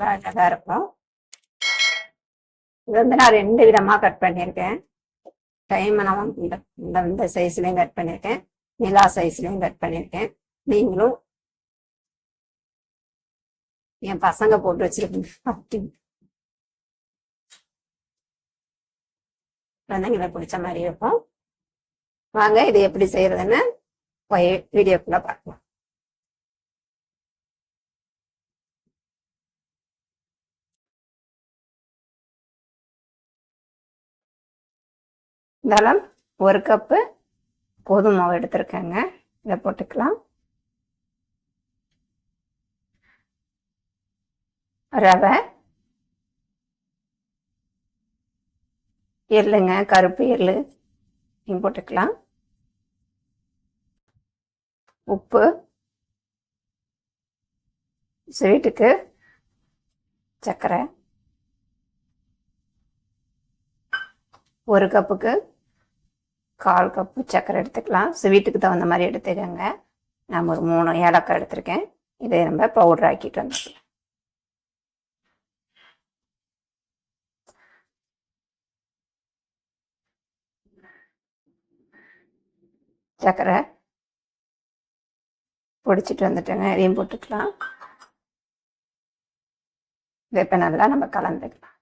அழகாக இருக்கும் இது வந்து நான் ரெண்டு விதமாக கட் பண்ணியிருக்கேன். டைம் இந்த இந்த இந்த சைஸ்லையும் கட் பண்ணியிருக்கேன். நிலா சைஸ்லையும் கட் பண்ணியிருக்கேன். நீங்களும் என் பசங்க போட்டு வச்சிருக்கீங்க. அப்படி. குழந்தைங்களை பிடிச்ச மாதிரி இருக்கும். வாங்க இது எப்படி செய்யறதுன்னு போய் வீடியோக்குள்ள பார்க்கலாம். இருந்தாலும் ஒரு கப்பு கோதுமை மாவு எடுத்திருக்கேங்க. இதை போட்டுக்கலாம். ரவை எள்ளுங்க கருப்பு எள்ளு போட்டுக்கலாம். உப்பு ஸ்வீட்டுக்கு சர்க்கரை ஒரு கப்புக்கு கால் கப்பு சர்க்கரை எடுத்துக்கலாம். ஸ்வீட்டுக்கு தகுந்த மாதிரி எடுத்துக்கோங்க. நான் ஒரு மூணு ஏலக்காய் எடுத்திருக்கேன். இதை நம்ம பவுடர் ஆக்கிட்டு வந்துக்கலாம் சர்க்கரை பொடிச்சிட்டு வந்துட்டேங்க. இதையும் போட்டுக்கலாம். இதை இப்போ நல்லா நம்ம கலந்துக்கலாம்.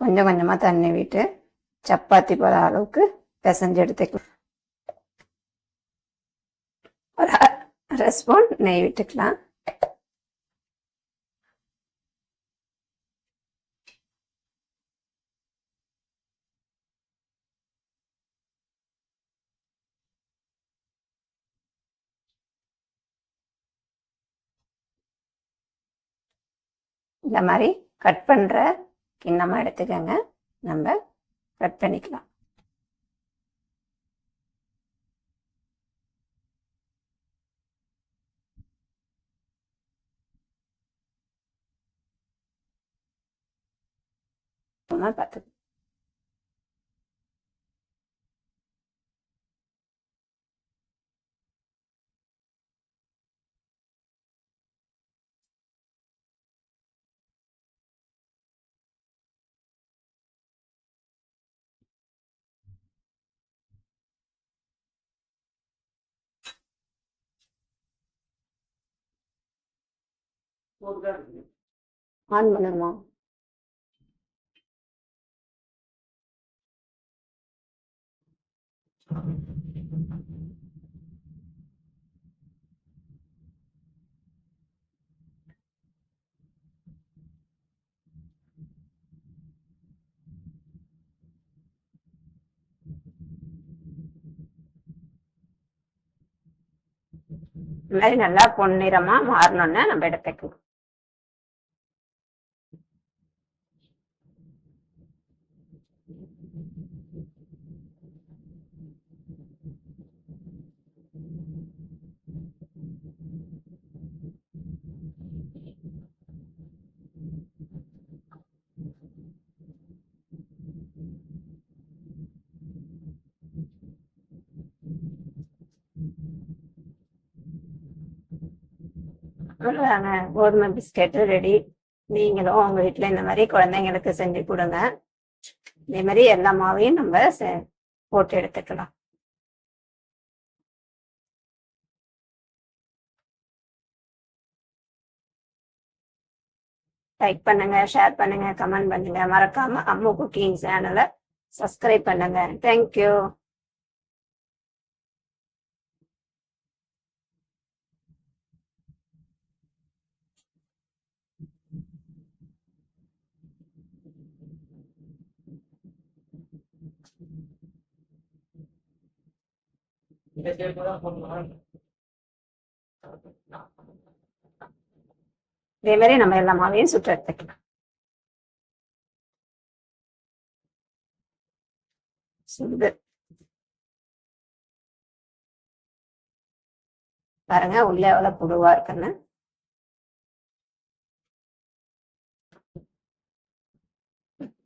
கொஞ்சம் கொஞ்சமாக தண்ணி விட்டு சப்பாத்தி போல அளவுக்கு பிசைஞ்சு எடுத்துக்கலாம். ஒரு அரை ஸ்பூன் நெய் விட்டுக்கலாம். இந்த மாதிரி கட் பண்ணுற கிண்ணமாக எடுத்துக்கோங்க. நம்ம கட் பண்ணிக்கலாம். சும்மா ஆன் பண்ணணுமா இந்த மாதிரி நல்லா பொன்னிறமா மாறணும்னு நம்ம எடுத்துக்கலாம் அவ்வளோதாங்க கோதுமை பிஸ்கெட்டு ரெடி நீங்களும் உங்க வீட்டில் இந்த மாதிரி குழந்தைங்களுக்கு செஞ்சு கொடுங்க. இதே மாதிரி எல்லா மாவையும் நம்ம போட்டு எடுத்துக்கலாம். லைக் பண்ணுங்க ஷேர் பண்ணுங்க கமெண்ட் பண்ணுங்க. மறக்காம அம்மு குக்கிங் சேனலை சப்ஸ்கிரைப் பண்ணுங்க. தேங்க்யூ இதே மாதிரி நம்ம எல்லா மாவையும் சுற்ற எடுத்துக்கலாம். சுடுது. பாருங்க உள்ள எவ்வளவு புழுவா இருக்குன்னு.